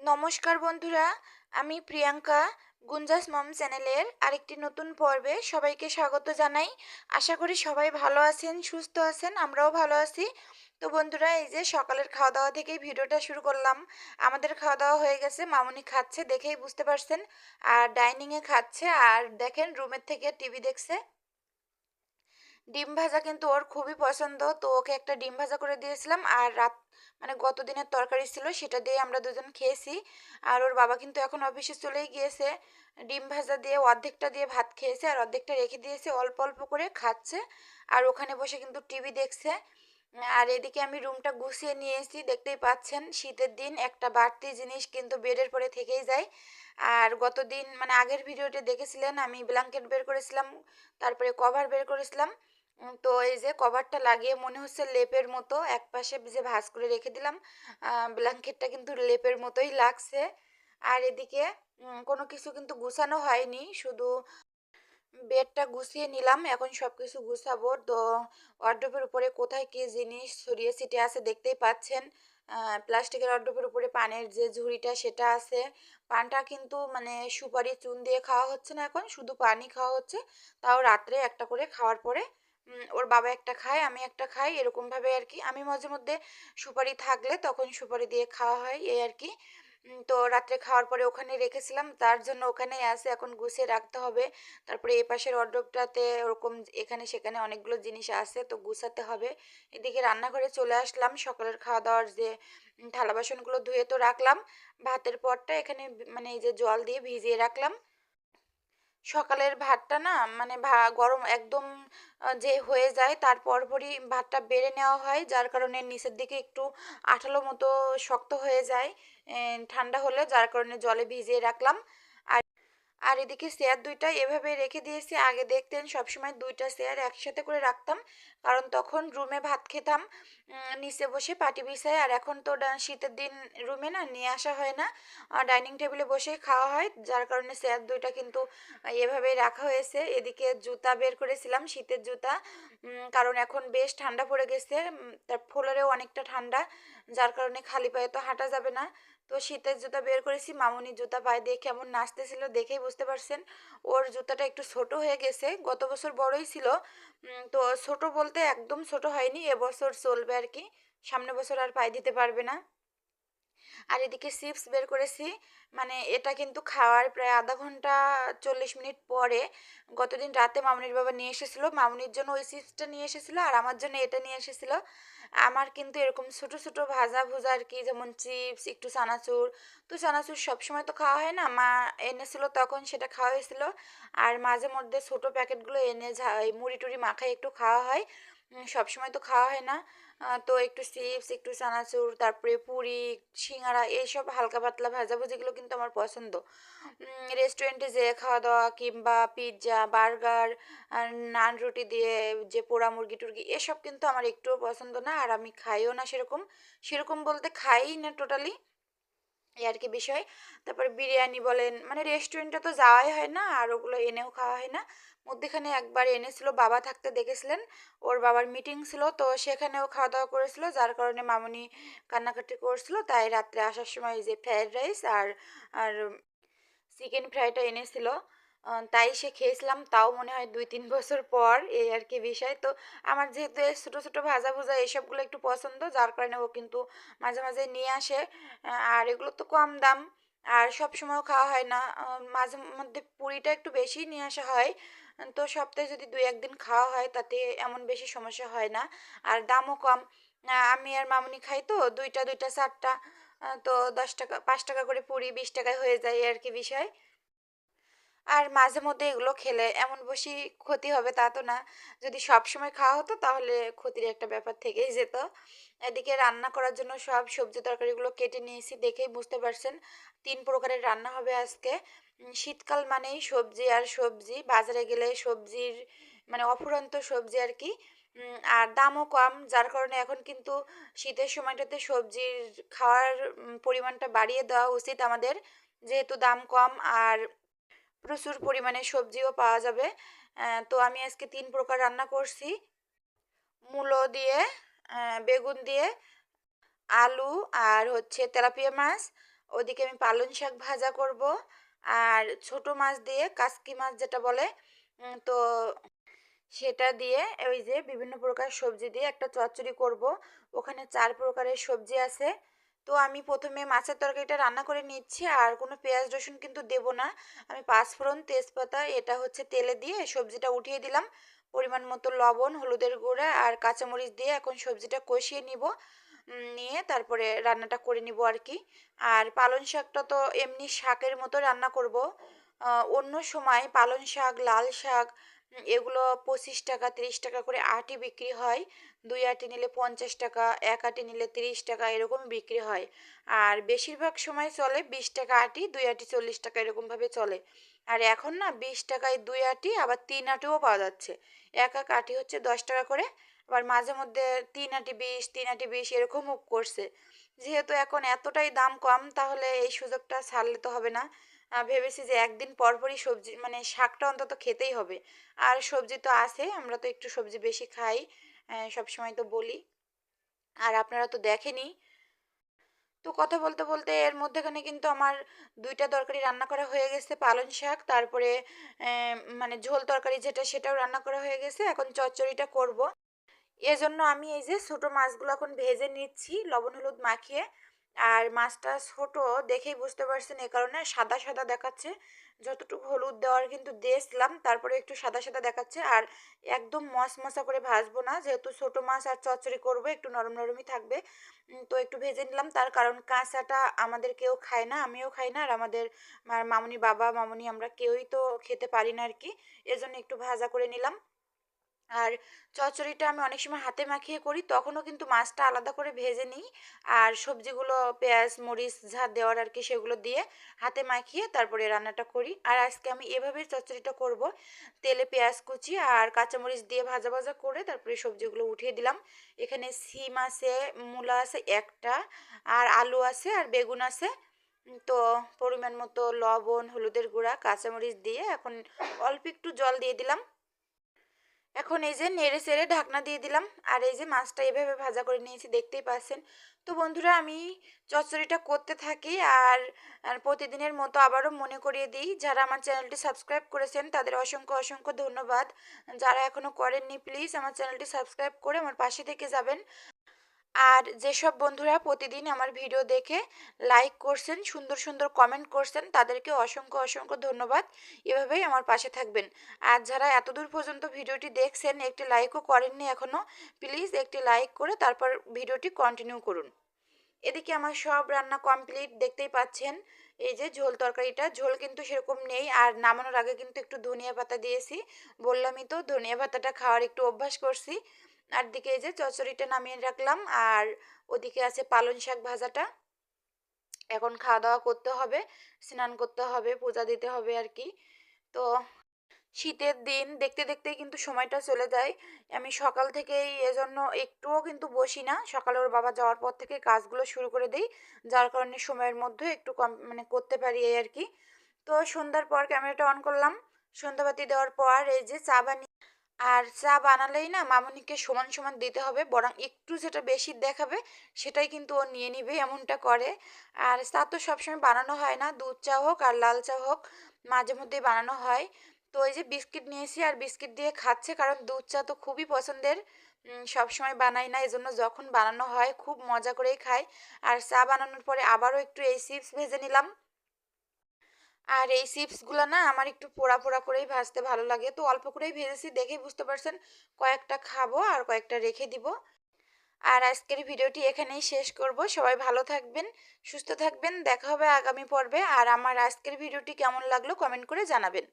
নমস্কার বন্ধুরা, আমি প্রিয়াঙ্কা, গুঞ্জাস মম চ্যানেলের আরেকটি নতুন পর্বে সবাইকে স্বাগত জানাই। আশা করি সবাই ভালো আছেন, সুস্থ আছেন, আমরাও ভালো আছি। তো বন্ধুরা, এই যে সকালের খাওয়া দাওয়া থেকেই ভিডিওটা শুরু করলাম। আমাদের খাওয়া দাওয়া হয়ে গেছে, মামুনি খাচ্ছে, দেখেই বুঝতে পারছেন। আর ডাইনিংয়ে খাচ্ছে, আর দেখেন রুমের থেকে টিভি দেখছে। ডিম ভাজা কিন্তু ওর খুবই পছন্দ। তো ওকে একটা ডিম ভাজা করে দিয়েছিলাম আর রাত মানে গত দিনের তরকারি ছিল সেটা দিয়ে আমরা দুজন খেয়েছি। আর ওর বাবা কিন্তু এখন অফিসে চলেই গিয়েছে। ডিম ভাজা দিয়ে অর্ধেকটা দিয়ে ভাত খেয়েছে আর অর্ধেকটা রেখে দিয়েছে, অল্প অল্প করে খাচ্ছে। আর ওখানে বসে কিন্তু টিভি দেখছে। আর এদিকে আমি রুমটা গুছিয়ে নিয়ে এসেছি দেখতেই পাচ্ছেন শীতের দিন, একটা বাড়তি জিনিস কিন্তু বেডের পরে থেকেই যায়। আর গত দিন মানে আগের ভিডিওতে দেখেছিলেন, আমি ব্ল্যাঙ্কেট বের করেছিলাম, তারপরে কভার বের করেছিলাম। তো এই যে কভারটা লাগিয়ে মনে হচ্ছে লেপের মতো এক পাশে যে ভাঁজ করে রেখে দিলাম ব্ল্যাঙ্কেটটা কিন্তু লেপের মতোই লাগছে। আর এদিকে কোনো কিছু কিন্তু গুছানো হয়নি, শুধু বেডটা গুছিয়ে নিলাম, এখন সব কিছু গুছাবো। তো ওয়ার্ড্রোবের উপরে কোথায় কি জিনিস ছড়িয়ে ছিটিয়ে আছে দেখতেই পাচ্ছেন। প্লাস্টিকের ওয়ার্ড্রোবের উপরে পানের যে ঝুড়িটা সেটা আছে। পানটা কিন্তু মানে সুপারি চুন দিয়ে খাওয়া হচ্ছে না এখন, শুধু পানি খাওয়া হচ্ছে। তাও রাত্রে একটা করে খাওয়ার পরে ওর বাবা একটা খায়, আমি একটা খাই, এরকমভাবে আর কি আমি মাঝে মধ্যে সুপারি থাকলে তখন সুপারি দিয়ে খাওয়া হয়, এই আর কি তো রাত্রে খাওয়ার পরে ওখানে রেখেছিলাম, তার জন্য ওখানেই আছে, এখন গুছিয়ে রাখতে হবে। তারপরে এই পাশের ওয়ার্ড্রোবটাতে ওরকম এখানে সেখানে অনেকগুলো জিনিস আছে, তো গুছাতে হবে। এদিকে রান্নাঘরে চলে আসলাম, সকালের খাওয়া দাওয়ার যে থালা বাসনগুলো ধুয়ে তো রাখলাম, ভাতের পরটা এখানে মানে এই যে জল দিয়ে ভিজিয়ে রাখলাম। সকালের ভাতটা না মানে ভা, গরম একদম যে হয়ে যায় তার পরপরই ভাতটা বেড়ে নেওয়া হয়, যার কারণে নিচের দিকে একটু আঠালো মতো শক্ত হয়ে যায় ঠান্ডা হলে যার কারণে জলে ভিজিয়ে রাখলাম। আর আর এদিকে চেয়ার দুইটা এভাবে রেখে দিয়েছি। আগে দেখতেন সবসময় দুইটা চেয়ার একসাথে করে রাখতাম। কারণ তখন রুমে ভাত খেতাম নিচে বসে পাটি বিছায় আর এখন তো শীতের দিন রুমে না নিয়ে আসা হয় না। ডাইনিং টেবিলে বসেই খাওয়া হয়। যার কারণে চেয়ার দুইটা কিন্তু এভাবেই রাখা হয়েছে। এদিকে জুতা বের করেছিলাম, শীতের জুতা। কারণ এখন বেশ ঠান্ডা পড়ে গেছে। তার ফ্লোরেও অনেকটা ঠান্ডা। যার কারণে খালি পায়ে তো হাঁটা যাবে না। তো শীতের জুতা বের করেছি। মামনির জুতা পায়ে দিয়ে কেমন নাচতেছিল দেখেই বুঝতে পারছেন। ওর জুতাটা একটু ছোট হয়ে গেছে, গত বছর বড়ই ছিল। তো ছোট বলতে একদম ছোট হয়নি, এবছর চলবে আর কি। সামনে বছর আর পায়ে দিতে পারবে না। আর এদিকে চিপস বের করেছি। মানে এটা কিন্তু খাওয়ার প্রায় আধা ঘণ্টা চল্লিশ মিনিট পরে গতদিন রাতে মামুনির বাবা নিয়ে এসেছিল। মামুনির জন্য ওই চিপসটা নিয়ে এসেছিল আর আমার জন্য এটা নিয়ে এসেছিল। আমার কিন্তু এরকম ছোট ছোট ভাজা ভুজা আর কি, যেমন চিপস একটু চানাচুর। তো চানাচুর সবসময় তো খাওয়া হয় না? মা এনেছিল তখন সেটা খাওয়া হয়েছিল। আর মাঝে মধ্যে ছোট প্যাকেটগুলো এনে মুড়ি টুড়ি মাখায় একটু খাওয়া হয়। সবসময় তো খাওয়া হয় না। তো একটু চিপস, একটু চানাচুর, তারপরে পুরি, সিঙ্গারা, এইসব হালকা পাতলা ভাজাভুজিগুলো কিন্তু আমার পছন্দ। রেস্টুরেন্টে যে খাওয়া দাওয়া কিংবা পিৎজা বার্গার নান রুটি দিয়ে যে পোড়া মুরগি টুরগি, এসব কিন্তু আমার একটুও পছন্দ না, আর আমি খাইও না সেরকম। সেরকম বলতে খাই না টোটালি এই আর কি বিষয়। তারপর বিরিয়ানি বলেন মানে রেস্টুরেন্টে তো যাওয়াই হয় না, আর ওগুলো এনেও খাওয়া হয় না। মধ্যেখানে একবার এনেছিল, বাবা থাকতে দেখেছিলেন, ওর বাবার মিটিং ছিল, তো সেখানেও খাওয়া দাওয়া করেছিল, যার কারণে মামনি কান্নাকাটি করছিল। তাই রাত্রে আসার সময় যে ফ্রায়েড রাইস আর আর চিকেন ফ্রাইটা এনেছিল। তাই সে খেয়েছিলাম, তাও মনে হয় দুই তিন বছর পর এই আর কি বিষয়। তো আমার যেহেতু ছোটো ছোটো ভাজা ভুজা এসবগুলো একটু পছন্দ, যার কারণে ও কিন্তু মাঝে মাঝে নিয়ে আসে। আর এগুলো তো কম দাম, আর সব সময় খাওয়া হয় না। মাঝে মধ্যে পুরিটা একটু বেশি নিয়ে আসা হয়। তো সপ্তাহে যদি দুই, একদিন খাওয়া হয়, তাতে এমন বেশি সমস্যা হয় না। আর দামও কম। আমি আর মামুনি খাই তো, দুইটা দুইটা, চারটা তো দশ টাকা, পাঁচ টাকা করে পুরি, বিশ টাকায় হয়ে যায় আর কি বিষয়। আর মাঝে মধ্যে এগুলো খেলে এমন বেশি ক্ষতি হবে তা তো না। যদি সব সময় খাওয়া হতো তাহলে ক্ষতির একটা ব্যাপার থেকেই যেত। এদিকে রান্না করার জন্য সব সবজি তরকারিগুলো কেটে নিয়েছি দেখেই বুঝতে পারছেন তিন প্রকারের রান্না হবে আজকে। শীতকাল মানেই সবজি আর সবজি, বাজারে গেলে সবজির মানে অফুরন্ত সবজি আর কি। আর দামও কম, যার কারণে এখন কিন্তু শীতের সময়টাতে সবজির খাওয়ার পরিমাণটা বাড়িয়ে দেওয়া উচিত আমাদের। যেহেতু দাম কম আর প্রচুর পরিমাণে সবজিও পাওয়া যাবে। তো আমি আজকে তিন প্রকার রান্না করছি। মূলো দিয়ে বেগুন দিয়ে, আলু আর হচ্ছে তেলাপিয়া মাছ। ওদিকে আমি পালং শাক ভাজা করব। আর ছোট মাছ দিয়ে কাসকি মাছ যেটা বলে তো সেটা দিয়ে ওই যে বিভিন্ন প্রকার সবজি দিয়ে একটা চচ্চড়ি করব। ওখানে চার প্রকারের সবজি আছে। তো আমি প্রথমে মাছের তরকারিটা রান্না করে নিচ্ছি, আর কোনো পেঁয়াজ রসুন কিন্তু দেব না। আমি পাঁচফোড়ন তেজপাতা, এটা হচ্ছে তেলে দিয়ে সবজিটা উঠিয়ে দিলাম। পরিমাণ মতো লবণ, হলুদের গুঁড়া আর কাঁচামরিচ দিয়ে এখন সবজিটা কষিয়ে নিব নিয়ে তারপরে রান্নাটা করে নিব আর কি। আর পালং শাকটা তো এমনি শাকের মতো রান্না করব। অন্য সময় পালং শাক, লাল শাক এগুলো পঁচিশ টাকা, তিরিশ টাকা করে আটি বিক্রি হয়। দুই আটি নিলে পঞ্চাশ টাকা, এক আটি নিলে তিরিশ টাকা এরকম বিক্রি হয়। আর বেশিরভাগ সময় চলে বিশ টাকা আটি, দুই আটি চল্লিশ টাকা এরকমভাবে চলে। আর এখন না বিশ টাকায় দুই আটি, আবার তিন আটিও পাওয়া যাচ্ছে। এক এক আটি হচ্ছে দশ টাকা করে, আবার মাঝে মধ্যে তিন আটি বিশ, তিন আটি বিশ এরকমও করছে। যেহেতু এখন এতটাই দাম কম, তাহলে এই সুযোগটা ছাড়লে তো হবে না। ভেবেছি যে একদিন পরপরই সবজি মানে শাকটা অন্তত খেতেই হবে। আর সবজি তো আছে, আমরা তো একটু সবজি বেশি খাই সব সময় তো বলি। আর আপনারা তো দেখেনি। তো কথা বলতে বলতে এর মধ্যেখানে কিন্তু আমার দুইটা তরকারি রান্না করা হয়ে গেছে, পালং শাক, তারপরে মানে ঝোল তরকারি যেটা সেটাও রান্না করা হয়ে গেছে, এখন চচ্চড়িটা করব। এজন্য আমি এই যে ছোটো মাছগুলো এখন ভেজে নিচ্ছি, লবণ, হলুদ মাখিয়ে। আর মাছটা ছোট দেখেই বুঝতে পারছেন এ কারণে সাদা সাদা দেখাচ্ছে। যতটুকু হলুদ দেওয়ার কিন্তু দিয়েছিলাম তারপরে একটু সাদা সাদা দেখাচ্ছে। আর একদম মশমশা করে ভাজবো না, যেহেতু ছোট মাছ আর চচ্চড়ি করব, একটু নরম, নরমই থাকবে। তো একটু ভেজে নিলাম। তার কারণ কাঁচাটা আমাদের কেউ খায় না, আমিও খাই না। আর আমাদের মামনি বাবা, মামনি আমরা কেউই তো খেতে পারি না আর কি। এজন্য একটু ভাজা করে নিলাম। আর চচ্চড়িটা আমি অনেক সময় হাতে মাখিয়ে করি, তখনও কিন্তু মাছটা আলাদা করে ভেজে নিই। আর সবজিগুলো, পেঁয়াজ, মরিচ যা দেওয়ার আর কি সেগুলো দিয়ে হাতে মাখিয়ে তারপরে রান্নাটা করি। আর আজকে আমি এভাবেই চচ্চড়িটা করব। তেলে পেঁয়াজ কুচি আর কাঁচামরিচ দিয়ে ভাজা ভাজা করে তারপরে সবজিগুলো উঠিয়ে দিলাম। এখানে সিম আছে, মূলা আছে একটা, আর আলু আছে আর বেগুন আছে। তো পরিমাণ মতো লবণ, হলুদের গুঁড়া, কাঁচামরিচ দিয়ে এখন অল্প একটু জল দিয়ে দিলাম। এখন এই যে নেড়ে চেড়ে ঢাকনা দিয়ে দিলাম, আর এই যে মাছটা এভাবে ভাজা করে নিয়েছি, দেখতেই পাচ্ছেন। তো বন্ধুরা, আমি চচ্চড়িটা করতে থাকি, আর প্রতিদিনের মতো আবারও মনে করিয়ে দিই, যারা আমার চ্যানেলটি সাবস্ক্রাইব করেছেন, তাদের অসংখ্য অসংখ্য ধন্যবাদ। যারা এখনও করেননি, প্লিজ আমার চ্যানেলটি সাবস্ক্রাইব করে আমার পাশে থেকে যাবেন। আর যেসব বন্ধুরা প্রতিদিন আমার ভিডিও দেখে লাইক করছেন, সুন্দর সুন্দর কমেন্ট করছেন, তাদেরকে অসংখ্য অসংখ্য ধন্যবাদ। এভাবেই আমার পাশে থাকবেন। আর যারা এতদূর পর্যন্ত ভিডিওটি দেখছেন, একটি লাইকও করেননি এখনও প্লিজ একটি লাইক করে তারপর ভিডিওটি কন্টিনিউ করুন। এদিকে আমার সব রান্না কমপ্লিট দেখতেই পাচ্ছেন। এই যে ঝোল তরকারিটা, ঝোল কিন্তু সেরকম নেই। আর নামানোর আগে কিন্তু একটু ধনিয়া পাতা দিয়েছি। বললামই তো, ধনিয়া পাতাটা খাওয়ার একটু অভ্যাস করছি। আর দিকে এই যে চচ্চড়িটা নামিয়ে রাখলাম, আর ওদিকে আছে পালং শাক ভাজাটা। এখন খাওয়া দাওয়া করতে হবে, স্নান করতে হবে, পূজা দিতে হবে আর কি। তো শীতের দিন দেখতে দেখতেই কিন্তু সময়টা চলে যায়। আমি সকাল থেকেই এজন্য একটুও কিন্তু বসি না। সকালে ওর বাবা যাওয়ার পর থেকে কাজগুলো শুরু করে দিই, যার কারণে সময়ের মধ্যে একটু কম মানে করতে পারি এই আর কি। তো সন্ধ্যার পর ক্যামেরাটা অন করলাম। সন্ধ্যাবাতি দেওয়ার পর এই যে চা বানিয়ে আর চা বানালেই না মামুনিকে সমান সমান দিতে হবে, বরং একটু যেটা বেশি দেখাবে সেটাই কিন্তু ও নিয়ে নিবে এমনটা করে। আর চা তো সবসময় বানানো হয় না, দুধ চা হোক আর লাল চা হোক মাঝে মধ্যেই বানানো হয়। তো এই যে বিস্কিট নিয়েছি আর বিস্কিট দিয়ে খাচ্ছে, কারণ দুধ চা তো খুবই পছন্দের। সবসময় বানাই না, এজন্য যখন বানানো হয় খুব মজা করেই খাই। আর চা বানানোর পরে আবারও একটু এই চিপস ভেজে নিলাম। আর এই চিপসগুলো না আমার একটু পোড়া পোড়া করেই ভাজতে ভালো লাগে। তো অল্প করেই ভেজেছি, দেখেই বুঝতে পারছেন কয়েকটা খাব আর কয়েকটা রেখে দিব। আর আজকের ভিডিওটি এখানেই শেষ করব। সবাই ভালো থাকবেন, সুস্থ থাকবেন, দেখা হবে আগামী পর্বে। আর আমার আজকের ভিডিওটি কেমন লাগল কমেন্ট করে জানাবেন।